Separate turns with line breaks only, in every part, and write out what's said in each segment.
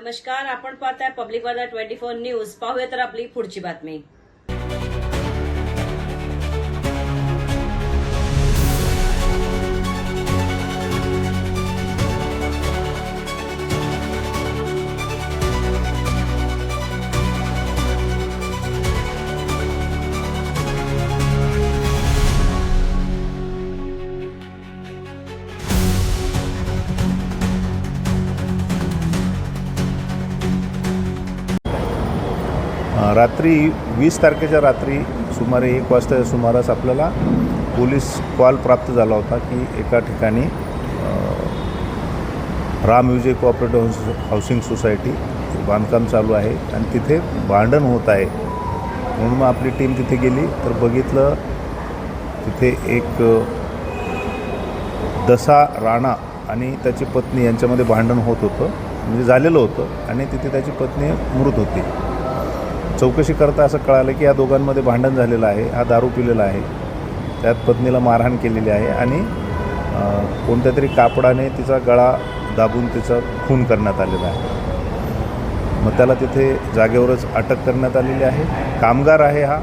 नमस्कार आपण पाहताय पब्लिक वादा ट्वेंटी फोर न्यूज. पाहूया तर आपली पुढची बातमी.
रात्री वीस तारखेच्या रात्री सुमारे एक वाजता सुमारास आपल्याला पोलीस कॉल प्राप्त झाला होता की एका ठिकाणी Ram Vijay cooperative housing society बांधकाम चालू आहे आणि तिथे भांडण होत आहे. म्हणून मग आपली टीम तिथे गेली तर बघितलं तिथे एक दसा राणा आणि त्याची पत्नी यांच्यामध्ये भांडण होत होतं. म्हणजे झालेलं होतं आणि तिथे त्याची पत्नी मृत होती. चौकशी करता असं कळालं की या दोघांमध्ये भांडण झालेलं आहे हा दारू पिलेला आहे. त्यात पत्नीला मारहाण केलेली आहे आणि कोणत्या तरी कापडाने तिचा गळा दाबून तिचा खून करण्यात आलेला आहे. मग त्याला तिथे जागेवरच अटक करण्यात आलेली आहे. कामगार आहे हा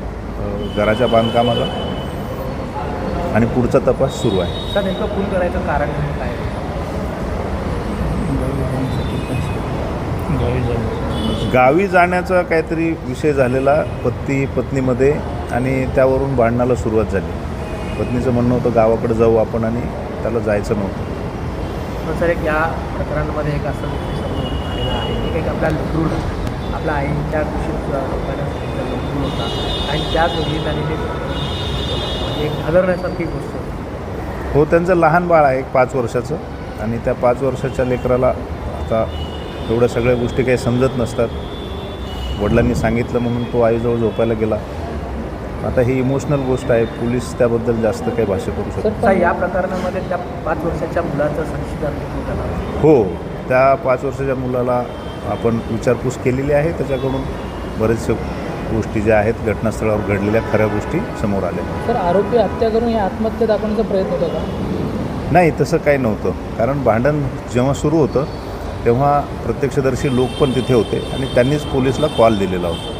घराच्या बांधकामाला. आणि पुढचा तपास सुरू आहे.
सर नेमकं खून करायचं कारण काय
गावी जाण्याचा काहीतरी विषय झालेला पती पत्नीमध्ये आणि त्यावरून भांडणाला सुरुवात झाली. पत्नीचं म्हणणं होतं गावाकडे जाऊ आपण आणि त्याला जायचं नव्हतं.
सर एक या प्रकरणामध्ये एक असं आहे की एक आपला आईच्या लोकांना होता. आणि म्हणजे एक घालवण्यासारखी गोष्ट
हो त्यांचं लहान बाळ आहे एक पाच वर्षाचं. आणि त्या पाच वर्षाच्या लेकराला आता एवढ्या सगळ्या गोष्टी काही समजत नसतात. वडिलांनी सांगितलं म्हणून तो आईजवळ झोपायला गेला. आता ही इमोशनल गोष्ट आहे. पोलीस त्याबद्दल जास्त काही भाष्य करू शकत
या प्रकरणामध्ये त्या पाच वर्षाच्या मुलाचं झाला
हो त्या पाच वर्षाच्या मुलाला आपण विचारपूस केलेली आहे. त्याच्याकडून बरेचसे गोष्टी ज्या आहेत घटनास्थळावर घडलेल्या खऱ्या गोष्टी समोर आल्या.
सर आरोपी हत्या करून ही आत्महत्या दाखवण्याचा प्रयत्न होता का?
नाही तसं काही नव्हतं. कारण भांडण जेव्हा सुरू होतं तेव्हा प्रत्यक्षदर्शी लोक पण तिथे होते आणि त्यांनीच पोलीसला कॉल दिलेला होता.